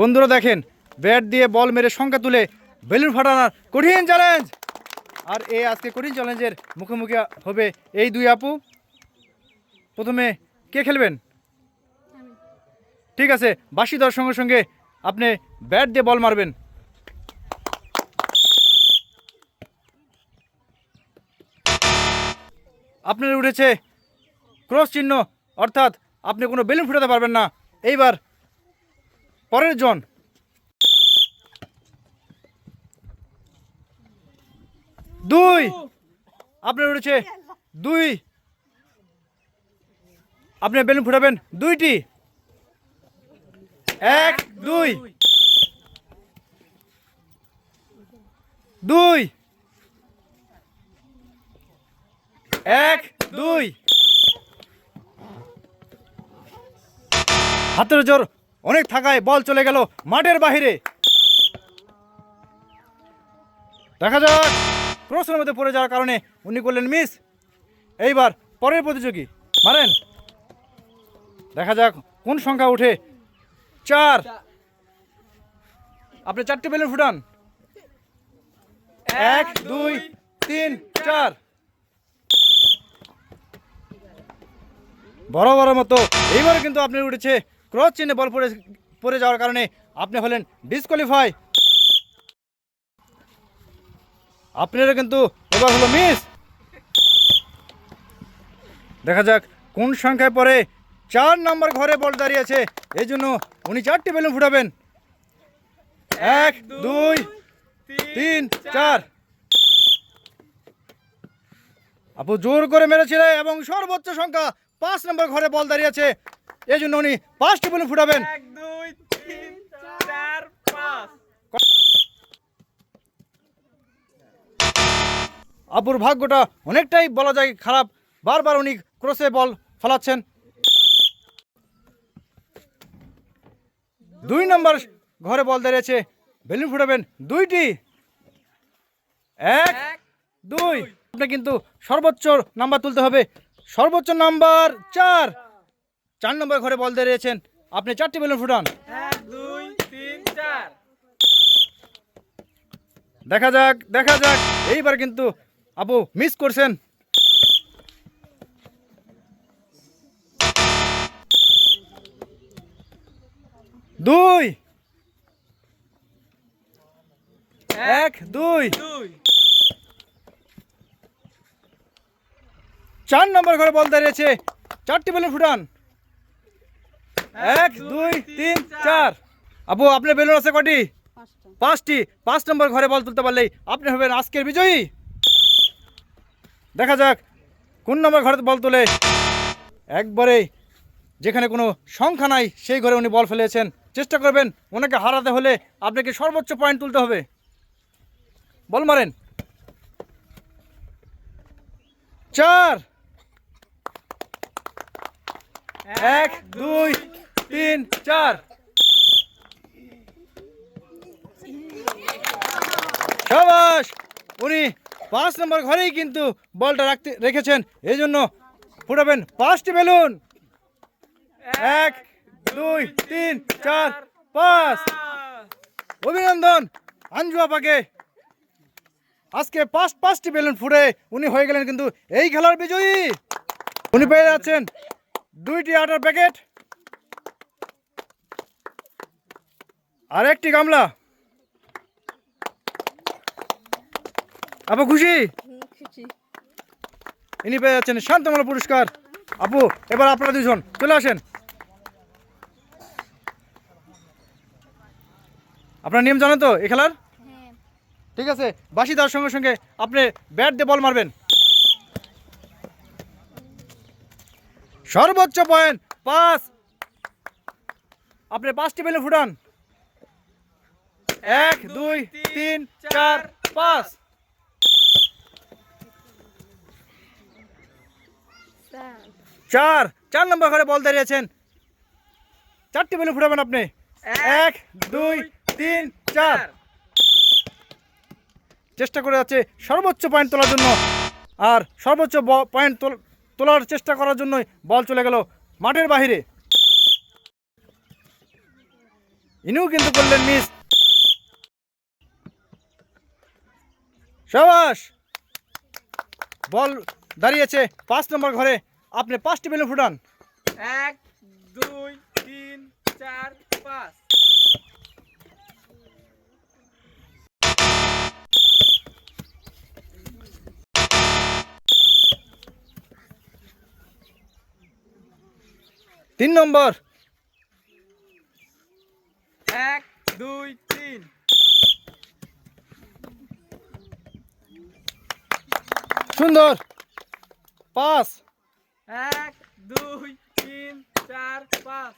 বন্ধুরা দেখেন, ব্যাট দিয়ে বল মেরে সংখ্যা তুলে বেলুন ফাটানোর কঠিন চ্যালেঞ্জ আর এই আজকে কঠিন চ্যালেঞ্জের মুখোমুখি হবে এই দুই আপু। প্রথমে কে খেলবেন? ঠিক আছে বাসি দেওয়ার সঙ্গে সঙ্গে আপনি ব্যাট দিয়ে বল মারবেন। আপনার উঠেছে ক্রস চিহ্ন, অর্থাৎ আপনি কোনো বেলুন ফুটাতে পারবেন না। এইবার পরের জন। দুই। আপনার উঠেছে। দুই। আপনি বেলুন ফুটাবেন। দুইটি। এক, দুই। দুই। এক, দুই। হাতের জোর। অনেক থাকায় বল চলে গেল মাঠের বাহিরে। দেখা যাক ক্রসের মধ্যে পড়ে যাওয়ার কারণে উনি করলেন মিস এইবার পরের প্রতিযোগী, মারেন। দেখা যাক কোন সংখ্যা উঠে। চার। আপনি চারটে বেলুন ফুটান। এক, দুই, তিন, চার। বড় বড় মতো এইবারে কিন্তু আপনি উঠেছে ক্রস চিহ্নে বল পড়ে পড়ে যাওয়ার কারণে আপনি হলেন ডিসকোয়ালিফাই আপনারা কিন্তু এবার হলো মিস দেখা যাক কোন সংখ্যায় পরে চার নম্বর ঘরে বল দাঁড়িয়েছে, এই জন্য উনি চারটি বেলুন ফুটাবেন। এক, দুই, তিন, চার। আপু জোর করে মেরেছিল এবং সর্বোচ্চ সংখ্যা পাঁচ নম্বর ঘরে বল দাঁড়িয়েছে। এই জন্য উনি পাঁচটি বেলুন ফুটাবেন। এক দুই তিন চার পাঁচ। আপুর ভাগ্যটা অনেকটাই বলা যায় খারাপ। বারবার উনি ক্রসে বল ফলাচ্ছেন। দুই নম্বর ঘরে বল দাঁড়িয়েছে। বেলুন ফুটাবেন দুইটি। এক দুই। আপনি কিন্তু সর্বোচ্চ নাম্বার তুলতে হবে। সর্বোচ্চ নাম্বার চার। চার নম্বর ঘরে বল দাঁড়িয়েছেন আপনি চারটি বেলুন ফুটান। দেখা যাক দেখা যাক। এইবার কিন্তু আপু মিস করছেন। দুই। এক, দুই। চার নম্বর ঘরে বল দাঁড়িয়েছে চারটি বেলুন ফুটান। এক দুই তিন চার। আবু আপনার বেলুন আছে কটি? পাঁচটি। পাঁচ নম্বর ঘরে বল তুলতে পারলেই আপনি হবেন আজকের বিজয়ী। দেখা যাক কোন নম্বর ঘরে বল তোলে। একবারে যেখানে কোনো সংখ্যা নাই সেই ঘরে উনি বল ফেলেছেন। চেষ্টা করবেন ওনাকে হারাতে হলে আপনাকে সর্বোচ্চ পয়েন্ট তুলতে হবে। বল মারেন। চার এক, দুই, তিন, চার। সাবাস, উনি পাঁচ নম্বর ঘরেই কিন্তু বলটা রাখতে রেখেছেন। এই জন্য ফুটাবেন পাঁচটি বেলুন। এক, দুই, তিন, চার, পাঁচ। অভিনন্দন, আঞ্জু আপাকে। আজকে পাঁচ, পাঁচটি বেলুন ফুটে উনি হয়ে গেলেন কিন্তু এই খেলার বিজয়ী। উনি পেয়ে যাচ্ছেন দুইটি আটার প্যাকেট। আর একটি গামলা। আপু খুশি? ইনি পেয়ে যাচ্ছেন শান্তমালা পুরস্কার। আপু এবার আপনারা দুজন চলে আসেন। আপনার নিয়ম জানেন তো এ খেলার? হ্যাঁ। ঠিক আছে বাসি দেওয়ার সঙ্গে সঙ্গে আপনি ব্যাট দিয়ে বল মারবেন। সর্বোচ্চ পয়েন্ট পাঁচ আপনি পাঁচটি বেলুন ফুটান। এক দুই তিন চার পাঁচ। চার চার নম্বর ঘরে বল দাঁড়িয়েছেন। চারটি বেলুন ফুটাবেন আপনি। এক দুই তিন চার। চেষ্টা করে যাচ্ছে সর্বোচ্চ পয়েন্ট তোলার জন্য। আর সর্বোচ্চ পয়েন্ট তোলার চেষ্টা করার জন্যই বল চলে গেল মাঠের বাহিরে। ইনিও কিন্তু করলেন মিস সাবাস! বল দাঁড়িয়েছে পাঁচ নম্বর ঘরে। আপনি পাঁচটি বেলুন ফুটান। এক, দুই, তিন, চার, পাঁচ। তিন নম্বর। এক দুই তিন। সুন্দর। পাঁচ। এক দুই তিন চার পাঁচ।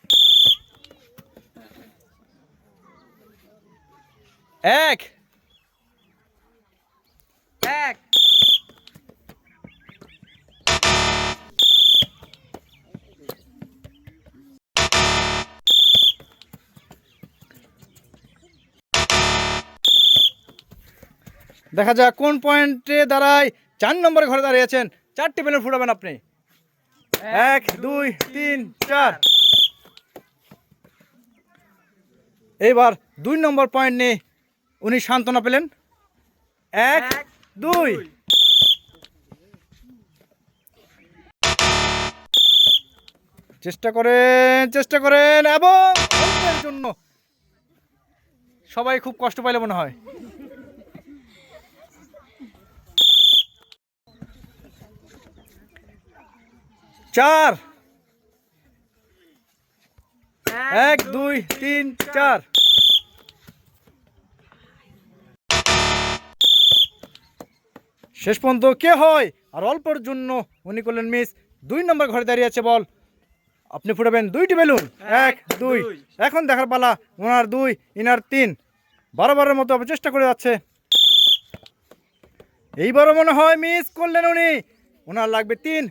এক। এক দেখা যাক কোন পয়েন্টে দাঁড়ায়। চার নম্বরে ঘরে দাঁড়িয়েছেন চারটি বেলুন ফুটাবেন আপনি। এক দুই তিন চার। এইবার দুই নম্বর পয়েন্ট নিয়ে উনি সান্ত্বনা পেলেন। এক দুই। চেষ্টা করেন চেষ্টা করেন এবং জন্য সবাই খুব কষ্ট পাইলে মনে হয়। চার। এক দুই তিন চার। শেষ পর্যন্ত কে হয়? আর অল্পর জন্য উনি করলেন মিস দুই নম্বর ঘরে দাঁড়িয়ে আছে বল। আপনি ফুটাবেন দুইটি বেলুন। এক দুই। এখন দেখার পালা ওনার দুই ইনার তিন। বারোবারের মতো চেষ্টা করে যাচ্ছে। এইবারও মনে হয় মিস করলেন উনি। ওনার লাগবে তিন।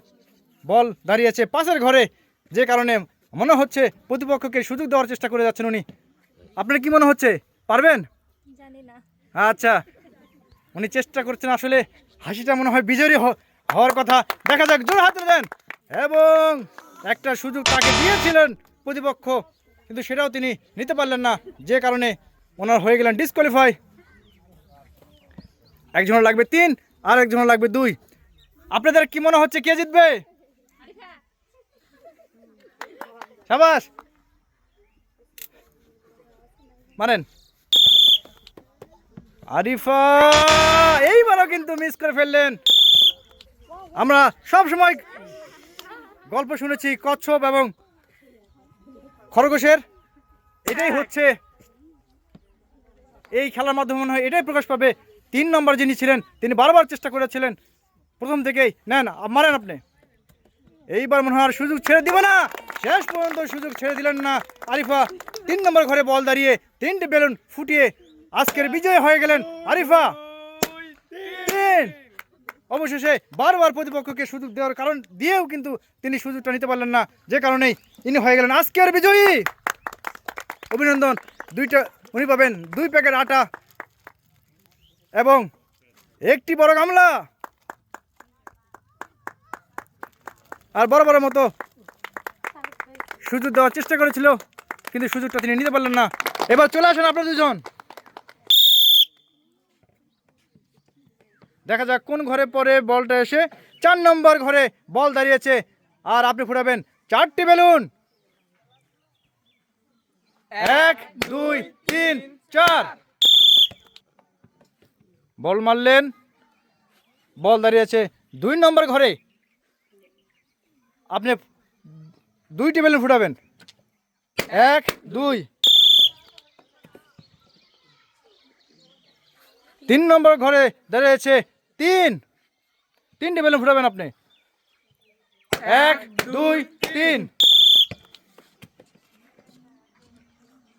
বল দাঁড়িয়েছে পাশের ঘরে। যে কারণে মনে হচ্ছে প্রতিপক্ষকে সুযোগ দেওয়ার চেষ্টা করে যাচ্ছেন উনি। আপনার কি মনে হচ্ছে? পারবেন? জানি না। আচ্ছা। উনি চেষ্টা করছেন আসলে হাসিটা মনে হয় বিজয়ী হওয়ার কথা। দেখা যাক জোর হাতে দেন। এবং একটা সুযোগ তাকে দিয়েছিলেন প্রতিপক্ষ কিন্তু সেটাও তিনি নিতে পারলেন না। যে কারণে ওনার হয়ে গেলেন ডিসকোয়ালিফাই একজনের লাগবে তিন আর একজনের লাগবে দুই। আপনাদের কি মনে হচ্ছে কে জিতবে? সাবাস। মারেন। আরিফা, এইবারও কিন্তু মিস করে ফেললেন। আমরা সব সময় গল্প শুনেছি, কচ্ছপ এবং খরগোশের। এটাই হচ্ছে এই খেলার মাধ্যমে মনে হয় এটাই প্রকাশ পাবে। তিন নম্বর যিনি ছিলেন, তিনি বারবার চেষ্টা করেছিলেন। প্রথম থেকেই, নেন, মারেন আপনি। এইবার মনে হয় সুযোগ ছেড়ে দিবে না। শেষ পর্যন্ত সুযোগ ছেড়ে দিলেন না। আরিফা তিন নম্বর ঘরে বল দাঁড়িয়ে তিনটে বেলুন ফুটিয়ে আজকের বিজয় হয়ে গেলেন। আরিফা অবশেষে বারবার প্রতিপক্ষকে সুযোগ দেওয়ার কারণ দিয়েও কিন্তু তিনি সুযোগটা নিতে পারলেন না। যে কারণেই ইনি হয়ে গেলেন আজকের বিজয়ী। অভিনন্দন, দুইটা উনি পাবেন দুই প্যাকেট আটা এবং একটি বড় গামলা। আর বড় বড় মতো সুযোগ দেওয়ার চেষ্টা করেছিল, কিন্তু সুযোগটা তিনি নিতে পারলেন না। এবার চলে আসেন আপনার দুজন। দেখা যাক কোন ঘরে পরে বলটা এসে চার নম্বর ঘরে বল দাঁড়িয়েছে। আর আপনি ফুটাবেন চারটি বেলুন। এক, দুই, তিন, চার। বল মারলেন। বল দাঁড়িয়েছে দুই নম্বর ঘরে। আপনি দুইটি বেলুন ফুটাবেন। এক, দুই। তিন নম্বর ঘরে দাঁড়িয়েছে তিন। তিনটি বেলুন ফুটাবেন আপনি। এক, দুই, তিন।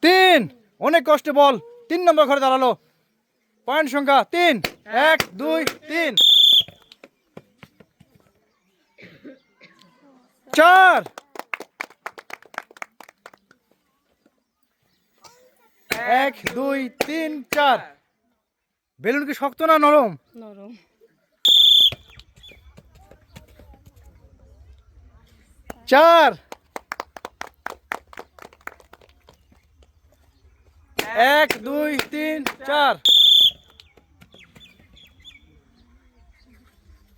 তিন। অনেক কষ্টে বল। তিন নম্বর ঘরে দাঁড়াল। পয়েন্ট সংখ্যা তিন। এক, দুই, তিন। চার। এক দুই তিন চার। বেলুন কি শক্ত না নরম? নরম। চার। এক দুই তিন চার।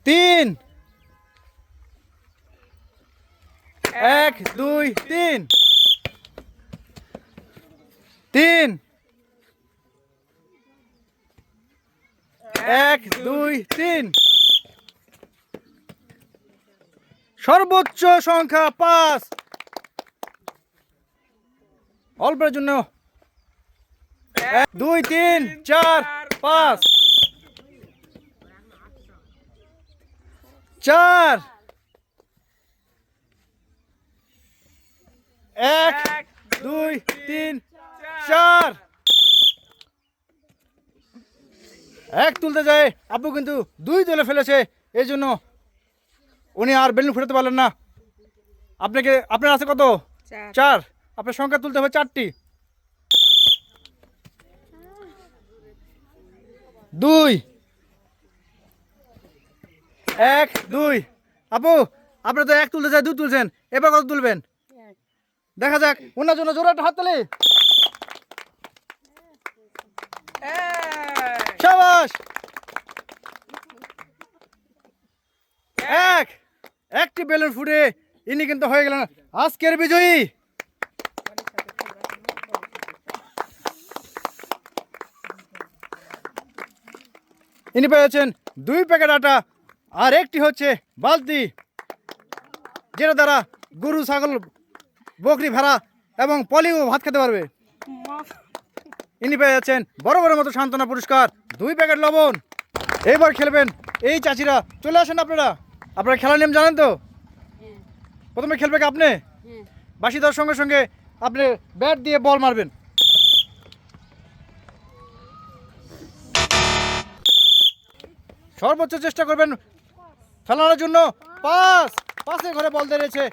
তিন। এক, দুই, তিন। তিন। এক, দুই, তিন। সর্বোচ্চ সংখ্যা পাঁচ। অল্পের জন্য। দুই, তিন, চার, পাঁচ। চার। এক এক দুই তিন চার। এক তুলতে যায় আব্বু কিন্তু দুই তুলে ফেলেছে এই জন্য উনি আর বেলুন ফুটাতে পারলেন না। আপনাকে আপনার আছে কত? চার। চার। আপনার সংখ্যা তুলতে হবে চারটি। দুই। এক দুই। আপু আপনি তো এক তুলতে চাই দুই তুলছেন এবার কত তুলবেন? দেখা যাক, ওনার জন্য জোরে একটা হাত তালি। এক সাবাস। এক। একটি বেলুন ফুটে, ইনি কিন্তু হয়ে গেলেন আজকের বিজয়ী। ইনি পেয়েছেন দুই প্যাকেট আটা, আর একটি হচ্ছে বালতি, যেটা দ্বারা গরু, ছাগল বকরি, ভেড়া এবং পলিও ভাত খেতে পারবে। ইনি পেয়ে যাচ্ছেন বড় বড় মতো সান্ত্বনা পুরস্কার। দুই প্যাকেট লবণ। এইবার খেলবেন এই চাচিরা। চলে আসেন আপনারা। আপনারা খেলার নিয়ম জানেন তো? প্রথমে খেলবে কি আপনি? বাসি দেওয়ার সঙ্গে সঙ্গে আপনি ব্যাট দিয়ে বল মারবেন। সর্বোচ্চ চেষ্টা করবেন ফেলানোর জন্য। পাঁচ পাঁচের ঘরে বল দাঁড়িয়েছে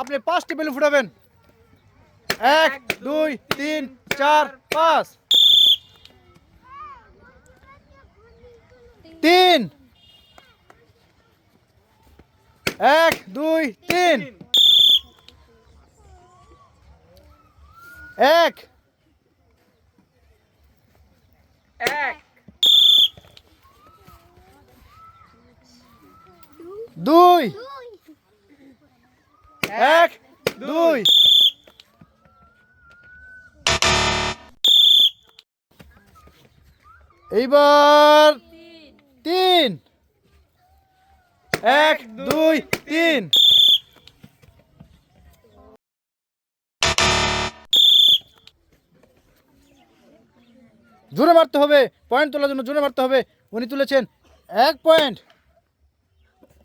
আপনি পাঁচটি বেলুন ফুটাবেন। এক দুই তিন চার পাঁচ। তিন। এক দুই তিন। এক। এক। দুই। এক দুই। এইবার তিন। এক দুই তিন। জোরে মারতে হবে পয়েন্ট তোলার জন্য জোরে মারতে হবে। উনি তুলেছেন এক পয়েন্ট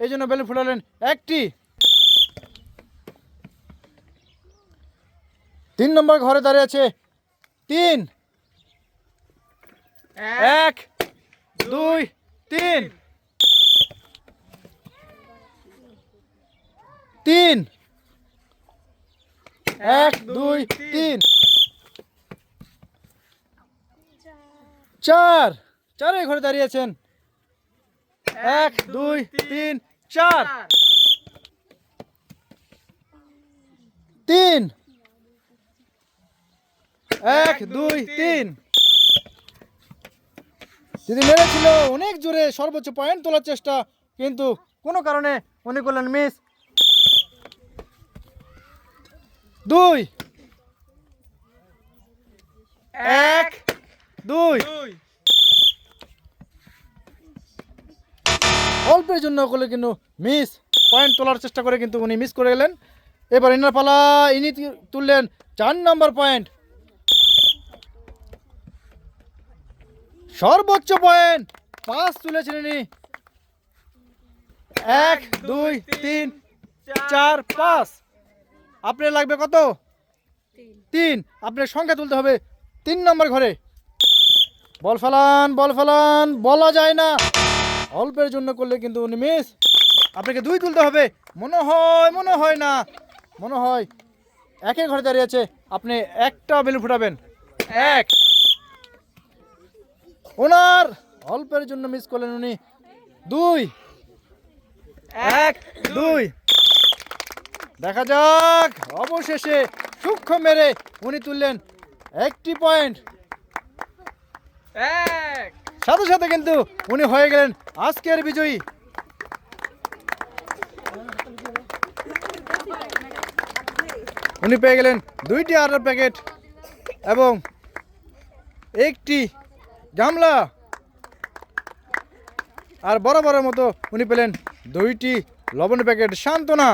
এই জন্য বেলুন ফুটালেন একটি। তিন নম্বর ঘরে দাঁড়িয়ে আছে তিন। এক, দুই, তিন। তিন। এক, দুই, তিন। চার। চারে ঘরে দাঁড়িয়েছেন এক, দুই, তিন, চার। তিন। এক, দুই, তিন। দিদি মেরেছিল, অনেক জোরে সর্বোচ্চ পয়েন্ট তোলার চেষ্টা, কিন্তু কোনো কারণে উনি করলেন মিস দুই। এক। দুই। অল্পের জন্য করলে কিন্তু মিস পয়েন্ট তোলার চেষ্টা করে কিন্তু উনি মিস করে গেলেন। এবার ইনার পালা ইনি তুললেন চার নম্বর পয়েন্ট সর্বোচ্চ পয়েন্ট। পাঁচ তুলেছেন ইনি। এক দুই তিন চার পাঁচ। আপনার লাগবে কত? তিন। আপনার সংখ্যা তুলতে হবে তিন নম্বর ঘরে। বল ফেলান বল ফেলান বলা যায় না। অল্পের জন্য করলে কিন্তু উনি মিস আপনাকে দুই তুলতে হবে। মনে হয় মনে হয় না। মনে হয় একের ঘরে দাঁড়িয়ে আছে। আপনি একটা বেলুন ফুটাবেন। এক। ওনার অল্পের জন্য মিস করলেন উনি। দুই। এক দুই। দেখা যাক অবশেষে সূক্ষ্ম মেরে উনি তুললেন একটি পয়েন্ট এক। সাথে সাথে কিন্তু উনি হয়ে গেলেন আজকের বিজয়ী। উনি পেয়ে গেলেন দুইটি আটার প্যাকেট এবং একটি গামলা। আর বরাবরের মতো উনি পেলেন দুইটি লবণ প্যাকেট। সান্ত্বনা।